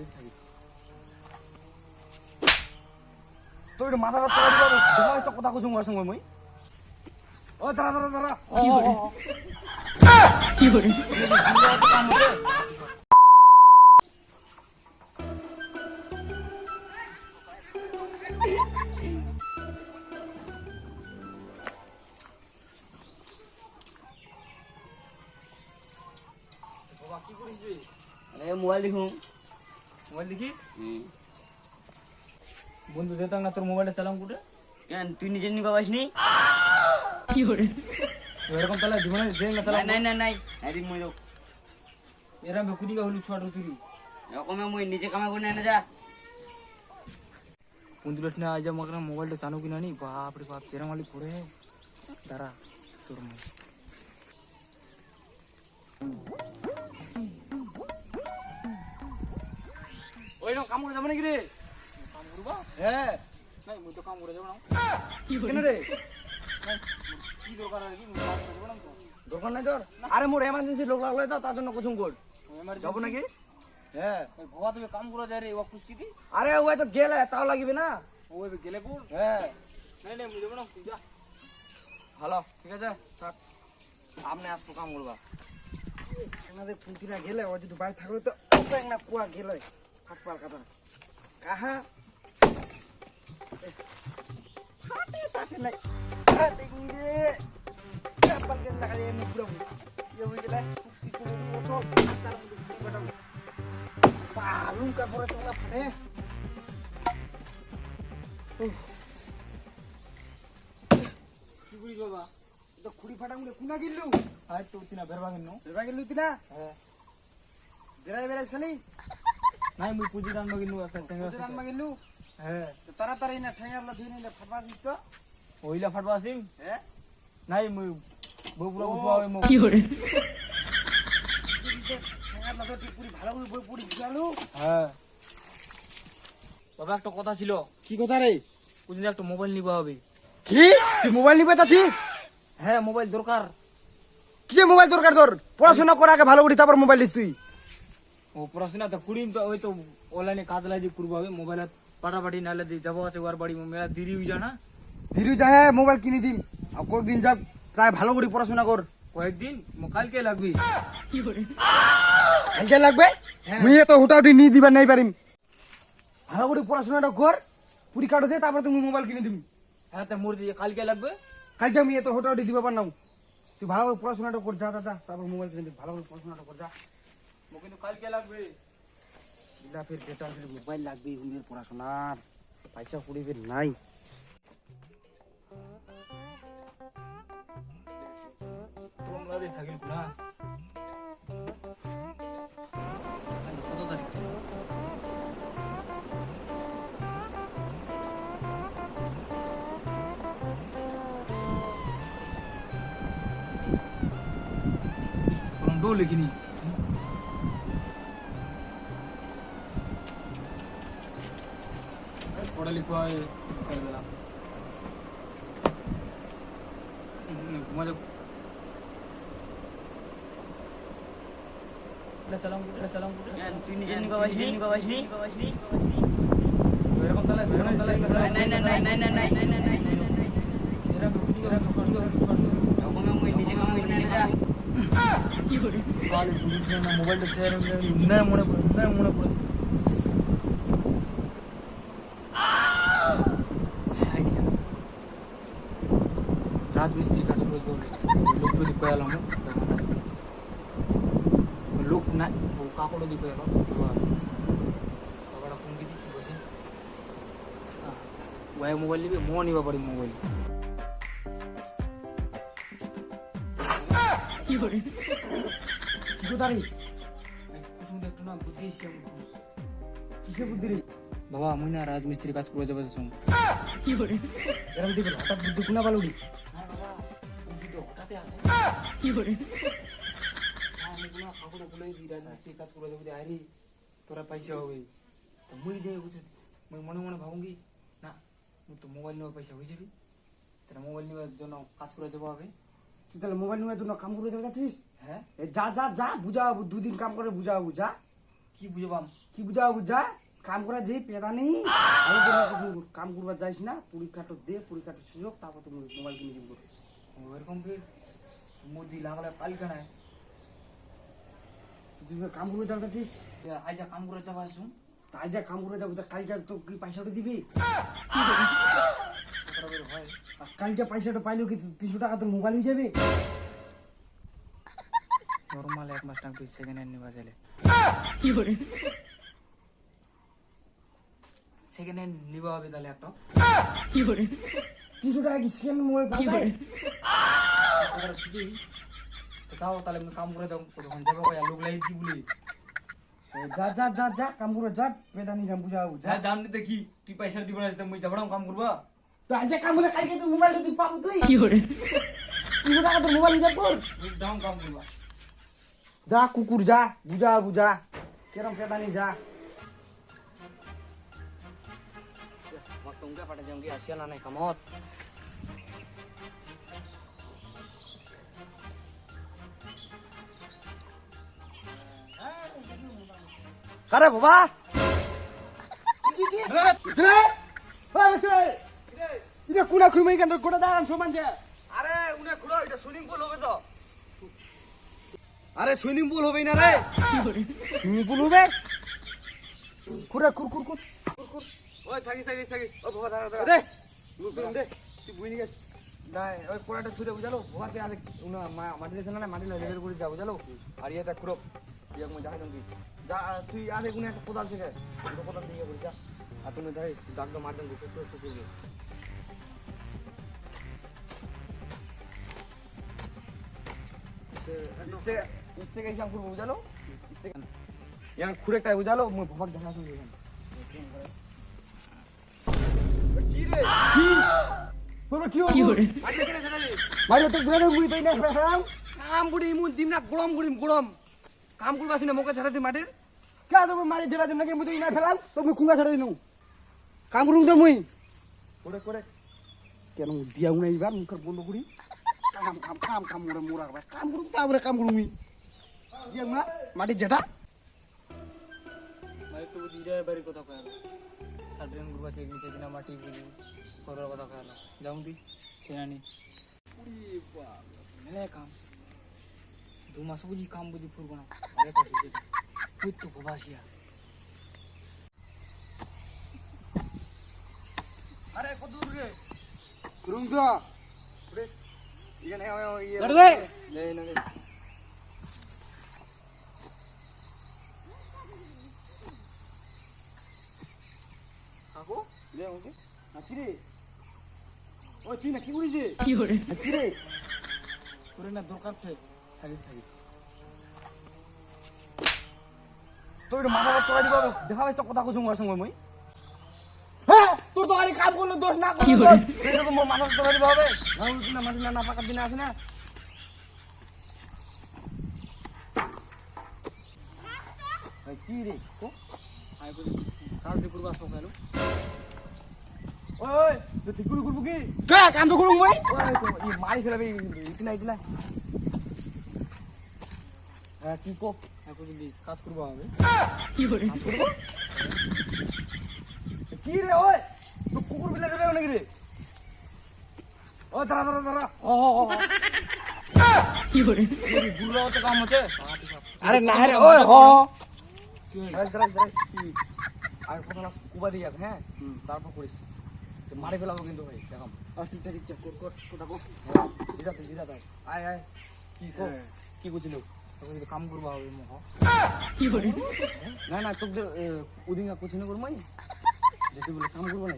থাকিস থাকিস তোর মাথা রাত চলাই দিব দেখা হয়তো কথা কৈছো মোৰ সঙ্গে মই। ও দাঁড়া দাঁড়া দাঁড়া কি করি মোবাইল দেখোঁ। মোবাইল দেখিস? বন্ধু দেতাম না তোর মোবাইলটা চালাম কুটে? কেন তুই নিজে নিবা পাইস নি কি করে? এরকম তাহলে জীবনে দেখ না চালাম নাই নাই নাই নাই। দিক মই এরম কুদিকা হলু ছুয়াটো তুলি। রকমে মই নিজে কামা করে না যা। বন্ধুরা না আজ আমাকে না মোবাইলটা চালু কিনা নি। বাপ রে বাপ চেরা মালিক পড়ে। দাঁড়া তোর মা। ওই রকম কাম করে যাবে নাকি রে? কাম করবা হ্যাঁ। নাই মুই তো কাম করে যাব না কেন রে? কি দরকার আর কি? কাম করে যাব না দোকান নাই তোর? আরে মোর এমার্জেন্সি লোক লাগলে তো তার জন্য কর। এমার্জেন্সি যাব নাকি? হ্যাঁ। ভবা তুমি কাম করা যায় রে ও দি আরে ওই তো গেলে তাও লাগবে না? ওই গেলে কোন হ্যাঁ। নাই নাই মুই যাব না তুই যা। ভালো ঠিক আছে? থাক। আপনি আসব কাম করবা আমাদের পুঁতিনা গেলে ও যদি বাড়ি থাকলে তো এক না কুয়া গেলে। থাকবার কথা কাহা? ফাটে তাটে নাই। ফাটে গিয়ে চাপাল গেল লাগাই আমি পুরো ইয়ে হয়ে গেলে শুক্তি করে বছর তার মধ্যে বালুম কাপড়ে তোলা ফাটে। কি বাবা? তো খুড়ি ফাটাম রে কুনা গিল্লু? আর তো তিনা বেরবা গিল্লু বেরবা গিল্লু তিনা হ্যাঁ। বেরাই বেরাইছ খালি? নাই মুই পুজি রান্না কিনু একটা টেঙ্গা বুঝে রান্না গিল্লু হ্যাঁ তো তাড়াতাড়ি না ঠেঙ্গাগুলো দিয়ে নিলে ফাটবা দিস তো ওইলা ফাটবা আসিম হ্যাঁ নাই মুই বউ পুরা বুঝবা মো কি করে ঠেঙ্গাগুলো তো পুরি ভালো করে বই পুরি ভিজালু হ্যাঁ বাবা একটা কথা ছিল কি কথা রে কোনদিন একটা মোবাইল নিবা হবে কি? তুই মোবাইল নিবে চাচ্ছিস হ্যাঁ মোবাইল দরকার কিসে মোবাইল দরকার তোর পড়াশোনা করা আগে ভালো করে তারপর মোবাইল দিস তুই। ও পড়াশোনা তো তো ওই তো অনলাইনে কাজ লাগে করব হবে মোবাইল পাটাপাটি নালে যাব আছে ওর বাড়ি মেলা হয়ে যায় না? ধীরে যা হ্যাঁ মোবাইল কিনে দিম। আর কতদিন যাক তাই ভালো করে পড়াশোনা কর। কয়েকদিন? কালকে লাগবি। কি করে কালকে লাগবে? মুই তো হুটাহুটি নিয়ে দিবার নাই পারিম। ভালো করে পড়াশোনাটা কর পরীক্ষাটা দে তারপর তুমি মোবাইল কিনে দিবি। হ্যাঁ তো মোর দিয়ে কালকে লাগবে? কালকে আমি এত হুটাহুটি দিবা পার নাও তুই ভালো করে পড়াশোনাটা কর যা যা তারপর মোবাইল কিনে দিবি ভালো করে পড়াশোনাটা কর যা। কিন্তু কালকে লাগবে। শিলা ফের বেটা ফের মোবাইল লাগবে হুমের পড়াশোনার। পয়সা কুড়ি ফের নাই। তোমরা দিয়ে থাকিল না। লিখিনি। পড়া লিখা করে দিলাম ঘুমা এটা চালাম এটা চালাম তুই নিজে নিবা পাইস নি নিবা পাইস নি এরকম তাহলে এরকম তাহলে নাই নাই নাই নাই নাই নাই নাই নাই নাই নাই নাই এরকম বুদ্ধি করে ছোট করে ছোট করে রকমে মুই নিজে কাম করে না যা কি করে কালে পুলিশ না মোবাইলটা চেয়ারে উন্নয় মনে পড়ে উন্নয় মনে পড়ে আইডিয়া রাত মিস্ত্রি কাজ করে বলে লোক যদি কয়ালাম লোক না ও কাপড় দিয়ে কয়ালো বাবাটা কোন দিদি কি বসে ওয়াই মোবাইল নিবে মো নিবা পারি মোবাইল কি করে কি কথা রে কিছু একটু না বুদ্ধি কিসে বুদ্ধি রে বাবা মুই না রাজমিস্ত্রি কাজ করে যাবে কি করে এরকম দিকে হঠাৎ বুদ্ধি কোনা পালুড়ি বুদ্ধি তো আসে কি করে কাজ করে আরে তোরা পয়সা হবে তো মুই যাই বুঝে মুই মনে মনে ভাবুঙ্গি না মুই তো মোবাইল নেওয়ার পয়সা হয়ে যাবি তাহলে মোবাইল নেওয়ার জন্য কাজ করে যাব হবে তুই তাহলে মোবাইল নেওয়ার জন্য কাম করে যাবে যাচ্ছিস হ্যাঁ এ যা যা যা বুঝাবো দুদিন কাম করে বুঝাবো যা কি বুঝাবাম কি বুঝা বুঝা কাম করা যেই পেদা নেই আমি কিছু কাম করবার যাইস না পরীক্ষাটা দে পরীক্ষাটা সুযোগ তারপর তুমি মোবাইল কিনে দিব ওরকম ফির মোদি লাগলে কাল কেনায় তুই কাম করবে যাচ্ছিস আইজা কাম করে যাবা আসুন। তাই যা কাম করে যাব তা কালকে তো কি পয়সাটা দিবি? কালকে পয়সাটা পাইলেও কি তিনশো টাকা তোর মোবাইল হয়ে যাবে? নর্মাল এক মাস টাকা সেকেন্ড হ্যান্ড নিবা চাইলে। কি hore সেকেন্ড হ্যান্ড নিবা হবে তাহলে একটা। কি hore তিনশো টাকা কি সেকেন্ড মোবাইল পাওয়া যায় hore কথাটা ঠিকই তো তাও তাহলে আমি কাম করে যাব তখন যাব কয়া লোক লাইভ কি বলি? এ, যা যা যা যা কাম করে যা পেদানি কাম বুঝা যা। যা জাননি দেখি তুই পয়সা দিব না মুই যাব কাম করবা। তো আজ কাম করে কালকে তো মোবাইল যদি পাবো তুই। কি hore তিনশো টাকা তোর মোবাইল নিয়ে পর তুই দাম কাম করবা। যা কুকুর যা বুঝা বুঝা কেরম পেদানি যা। মগ তুমকে পাঠা যাঙ্গি আসিয়া না নাই কামত। কারে বাবা? এটা কুনা দাঁড়ান সমান যে। আরে উনি খুলো এটা সুইমিং পুল হবে তো। আরে সুইমিং পুল হবে না রে। সুইমিং পুল হবে? খুরে খুর খুর খুর ওই থাকিস থাকিস থাকিস। ও বাবা দাঁড়া দাঁড়া। দে। দে। তুই বুঝে গেছ নাই ওই কোড়াটা ছুঁড়ে বুঝালো? ভোগাতে আরে উনা মাটি না মাটি লেভেল করে যা বুঝালো? আর ইয়ে তা খুরো মই দেখা যাবি যা আহ, তুই আরে গুনে একটা কোদাল শেখে দুটো কোদাল দিয়ে বলি যা। আর তুমি দেখিস দাগটা মার দেন কুকুর কুকুর ইস্তে ইস্তে করব বুঝালো ইস্তে ইয়ান খুঁড়ে তাই বুঝালো মই ভবাক দেখা শুনি কি রে কি? কি হবে hore মাটি কেনে ছাড়ালি মারি তো বুড়া মুই পাই না? কাম গুড়ি ইমুন দিম না গরম গুড়িম গরম কাম করবাসি না মোকে ছাড়া দি মাটির? কা তো মারি জেলা দিন নাকি? মুই তো ইনা ফেলাম তো মুই খুঙ্গা ছাড়া দিনু কাম করুম তো মুই। করে করে কেন দিয়া উনা ইবার মুখের বন্ধ করি? কাম কাম কাম কাম মোরা মোরা ভাই কাম করুম তারপরে কাম করুম মুই। দিয়া উনা মাটি যেটা ভাই তো বুঝি রে বাড়ির কথা কয়া সাড্রেন গুরবা চেক নিচে জিনা মাটি বুঝি করার কথা কয়া যাউন দি সেনানি মেলে কাম। দু মাস বুঝি কাম বুঝি ফুরবো না প্রবাসিয়া আরে কত দূর রে তো এখানে ইয়ে দে। লে ওকে না কি রে ওই তুই না কি করিস কি hore না রে না দরকার আছে থাকিস থাকিস। তো এটা মাথা চড়াই দিব দেখা পাইছ তো কথা ওর সঙ্গে মই। তোর তো খালি কাম করল দোষ না কি করল hore দোষ। এটা তো মাথা চড়াই দিব হবে না উল্টি না মাটি না না পাকার দিনে আছে না? ভাই কি রে কাজ দিয়ে করবা আসব খাইলো ওই তুই করব কি? কাম তো মই? মারি ফেলাবি ইতিনা ইতিনা হ্যাঁ কি কো? বুঝলি কাজ করবা হবে কি hore কি রে ওই? তুই কুকুর বিলে দেবে নাকি রে? ও দাঁড়া দাঁড়া দাঁড়া। ও ও, ও কি hore গুরবা তো কাম আছে আরে না রে ওই হ কি হইল? দাঁড়া দাঁড়া দাঁড়া আর কথা কুবা দিয়ে যাবে হ্যাঁ? তারপর করিস। তো মারি ফেলাবো কিন্তু ভাই দেখাম ঠিক আছে ঠিক আছে কর কর কোটা জিরা জিরা আয় আয়। কি কো? কি করছিল যদি করবা হবে মহ। কি hore না না তোকে উদিঙ্গা কোচিং করব বলে কাম করব না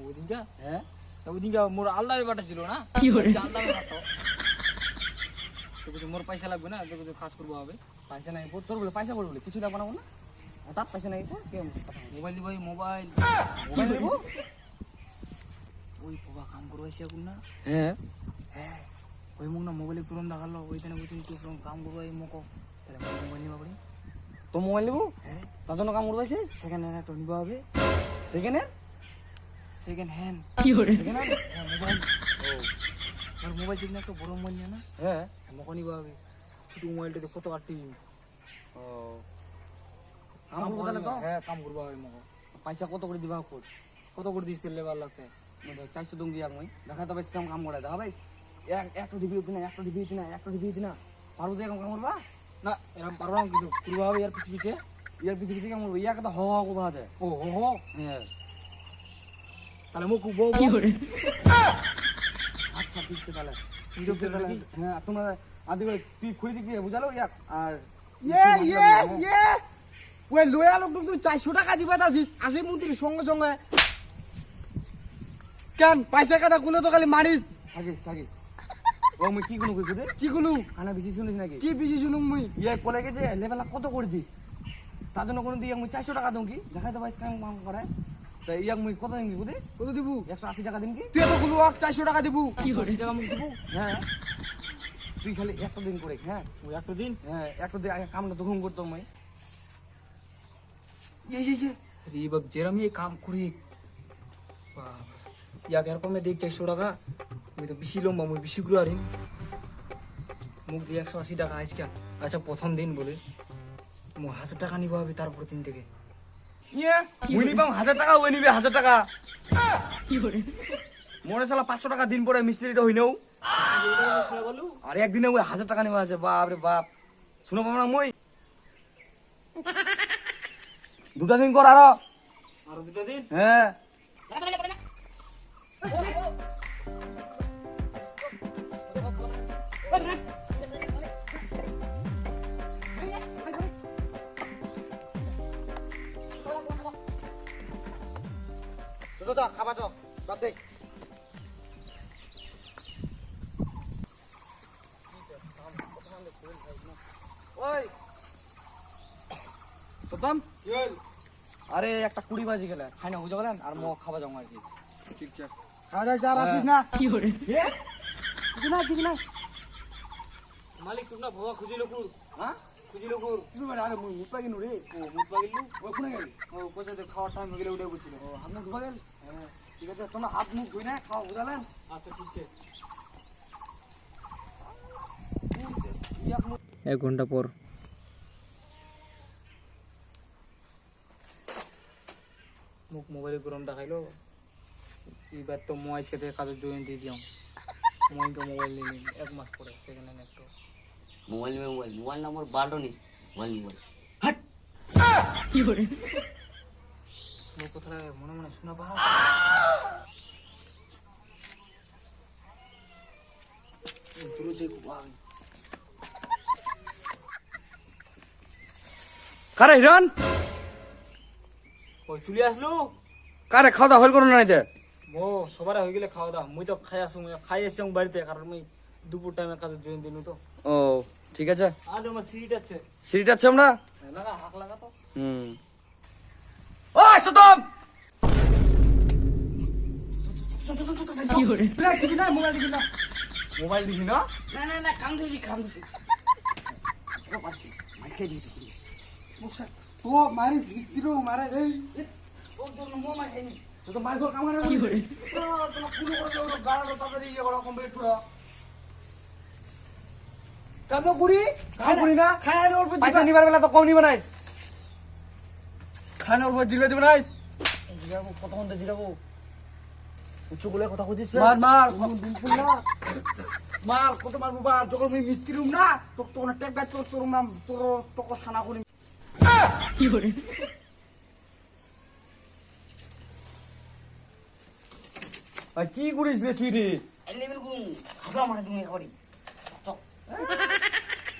ওদিনটা হ্যাঁ। তা ওদিনটা মোর আল্লাহ বাটা ছিল না? কি আল্লাহ বাটা তো বলছে মোর পয়সা লাগবে না তো বলছে কাজ করবা হবে পয়সা নাই তোর বলে পয়সা বলে বলে কিছু লাগবে না না হঠাৎ পয়সা নাই তো? মোবাইল দিবাই মোবাইল। মোবাইল ওই বাবা কাম করবা এখন না। হ্যাঁ। হ্যাঁ। ওই মুখ না মোবাইলে পুরম দেখাল ওইখানে বলছি তুই পুরম কাম করবা এই মুখ তাহলে মোবাইল নিবা পারি তো মোবাইল নেব? হ্যাঁ। তার জন্য কাম করব সেকেন্ড হ্যান্ড একটা নিবা হবে সেখানে সেকেন্ড হ্যান্ড। কি hore সেখানে হ্যাঁ মোবাইল। ও মোর মোবাইল চেক একটা বড় মোবাইল নিয়ে না? হ্যাঁ। আমাকে নিবা হবে ছোট মোবাইলটাতে কত আটটি ও। কাম করব তাহলে তো? হ্যাঁ কাম করব মগো পয়সা কত করে দিবা খোঁজ? কত করে দিস তোর লেবার লাগতে? চারশো দঙ্গি এক মই। দেখা তো বেশ কাম কাম করে দেখা ভাই একটা ডিবি হতি না একটা ডিবি হতি না একটা ডিবি হতি না। পারব দিয়ে কাম কাম করবা? না এরকম পারব না কিন্তু। করব হবে ইয়ার পিছিয়ে পিছিয়ে ইয়ার পিছিয়ে পিছিয়ে কাম ইয়াকে তো হ হ করবা আছে ও হো হো? হ্যাঁ তাহলে মুখ বউ কি hore আচ্ছা ঠিক তাহলে। ঠিক আছে তাহলে কি? হ্যাঁ তোমরা আদি করে তুই খুঁড়ি দিকে বুঝালো? ইয়াক আর ইয়ে ইয়ে ইয়ে ওই লয়া লোক তুই চারশো টাকা দিবা তাছিস আসি মন্ত্রীর সঙ্গে সঙ্গে। কেন? পয়সা কাটা গুলো তো খালি মারিস। থাকিস থাকিস। ও মুই কি কোনো কইছি রে? কি গুলো খানা বেশি শুনিস নাকি? কি বেশি শুনুম মুই? ইয়ে কলে গেছে লেবেলা কত করে দিস? তার জন্য কোনো দিয়ে মুই চারশো টাকা দিম কি? দেখাই কাম কাম করে তা ইয়াক মুই কত বুঝি কত দিবু? একশো আশি টাকা দিন কি? তুই তো গুলো চারশো টাকা দিবু। কি আশি টাকা মুখ দেবো? হ্যাঁ। তুই খালি একটা দিন করে হ্যাঁ? ওই একটা দিন? হ্যাঁ একটা দিন আগে কামটা তখন করতাম মুই। এই যে রে বাপ যেরম এই কাম করি ইয়াক এরকমে দেখ চারশো টাকা। আমি তো বেশি লম্বা মুই বেশি করে আরিম মুখ দিয়ে একশো আশি টাকা আজকে আচ্ছা প্রথম দিন বলে। মু হাজার টাকা নিবো হবে তারপর দিন থেকে। ইয়ে মুই নিবাম হাজার টাকা ওই নিবে হাজার টাকা। কি hore মনে সালা পাঁচশো টাকা দিন পরে মিস্ত্রিটা হই নেও আর একদিনে ওই হাজার টাকা নেওয়া আছে বাপ রে বাপ। শুনো পাবো না মই। দুটা দিন কর আরও। আরও দুটো দিন? হ্যাঁ। খাবা বাদ ওই। আরে একটা কুড়ি বাজি গেলে খাই না বুঝে গেলেন? আর মো খাওয়া যাব আর কি। ঠিক আছে। খাওয়া যায় আর আসিস না। কি কিছু না কিছু না মালিক তুমি না ভবা খুঁজিলো কুর হ্যাঁ খুঁজিলো কুর তুমি মানে আরে মুই মুতপা কিনু রে ও মুখ পাগিলু ওই কোনে গেলি ও কোথায় তো খাওয়ার টাইম গেলে উঠে বসছিল ও মুখ ধোয়া গেল হ্যাঁ ঠিক আছে তোমার হাত মুখ ধুই না খাওয়া বুঝালেন আচ্ছা ঠিক আছে এক ঘণ্টা পর মুখ মোবাইলে গরম দেখাইলো এবার তো মই আজকে থেকে কাজের জয়েন দিয়ে দিয়াম মইকে মোবাইল নিয়ে নিন এক মাস পরে সেকেন্ড হ্যান্ড একটু মোবাইল में मोबाइल मोबाइल नंबर बाल्टो नहीं मोबाइल मोबाइल কি hore মুখ কোথায় মনে মনে শোনা পাও দূরে যে ভাই কারে হিরণ ওই চলে আসলো কারে খাওয়া দাওয়া হল করো না এতে ও সবার হয়ে গেলে খাওয়া দাওয়া মুই তো খাই আসুন খাই এসছি আমার বাড়িতে কারণ মুই দুপুর টাইমে কাজের জয়েন দিনু তো ও ঠিক আছে আজ আমার সিট আছে সিঁড়িটা আছে আমরা লাগা হাক লাগা তো হুম সতম hore না মোবাইল দিবি না মোবাইল দিবি না না না না কাম দিবি কাম দিবি তো মারিস মিস্ত্রি মারে এই তোর জন্য মো মার খাইনি তো তো মাইক কাম করে কি hore তোমার কুলো করে দাও গাড়াটা তাড়াতাড়ি ইয়ে করো কমপ্লিট করো কাম কুড়ি কাম করি না? আর অল্প পয়সা নিবার বেলা তো কম নিবে নাই খায় অল্প জিরো দিবি না জিরাবো কতক্ষণ তো জিরাবো। উচ্চ বলে কথা খুঁজিস মার মার। মার কত মারবো বার যখন আমি মিস্ত্রি রুম না? তোর তো না টেক তোর তোর নাম তোর তোকে সানা করি। কি কি করিস রে তুই রে? গুম মারে তুমি একবারই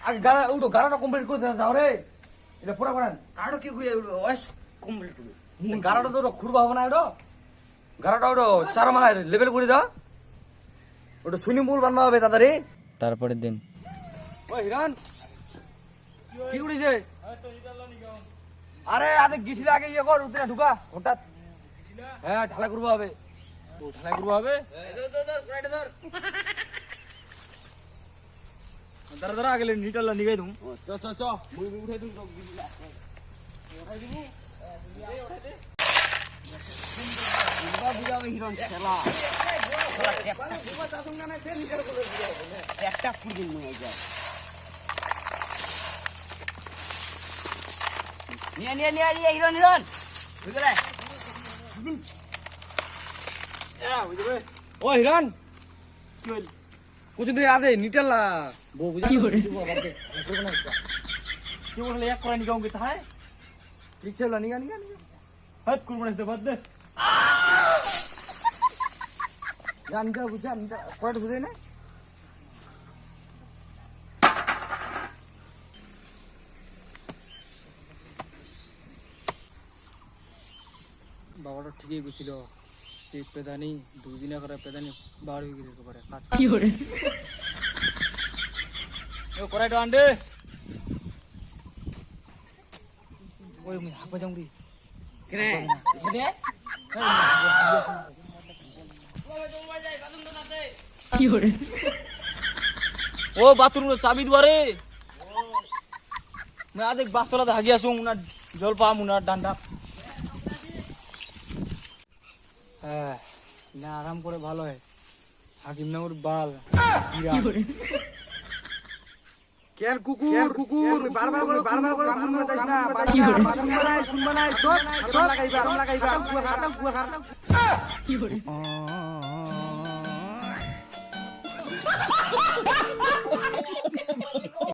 আগে গাড়া উঠো গাড়াটা কমপ্লিট করে যাও রে। এটা পুরা করেন কাড়ো কি কই ওয়েস কমপ্লিট করবে গাড়াটা তো খুরবা হবে না ওটা। গাড়াটা ওটা চার মাসের লেভেল করে দাও। ওটা সুইমিং পুল বানানো হবে তাড়াতাড়ি। তারপরের দিন। ও হিরণ কি করিস আরে আরে গিঠির আগে ইয়ে কর উঠে ঢুকা হঠাৎ। হ্যাঁ ঢালাই করব হবে। ও ঢালাই করব হবে? দাঁড়া দাঁড়া আগে নিটাল্লা নিগাই দুম চ চ চ মুই উঠে দিন একটা ফুল মনে যায় নিয়ে নিয়ে নিয়ে নিয়ে হিরন হিরন বুঝলে ও হিরণ কি হইল কুচুন দিয়ে আদে নিটালা। বউ বুঝা কি করে? এক করানি গাউঙ্গে তাহায় ঠিক ছিল নিগা নিগা নিগা। হাত কুরবানি দে বাদ দে। যা নিটা বুঝা নিটা কয়টা না বাবাটা ঠিকই বুঝছিল। এই পেদানি দুদিনে করে পেদানি বাড়ি হয়ে গেছে করে। কি করে? ও করাই ওই মুই হাকবা জামরি কেনে দে কি করে? ও বাথরুম চাবি দুয়ারে। मैं आज एक बात थोड़ा धागिया सू उना जल হ্যাঁ না আরাম করে ভালো হয় হাকিম হাকিমনগর বাল কেন কুকুর কুকুর বারবার করে বারবার করে বারবার যাইস না শুনবা না শুনবা না সব সব লাগাইবা লাগাইবা হাটা গুয়া হাটা কি বলি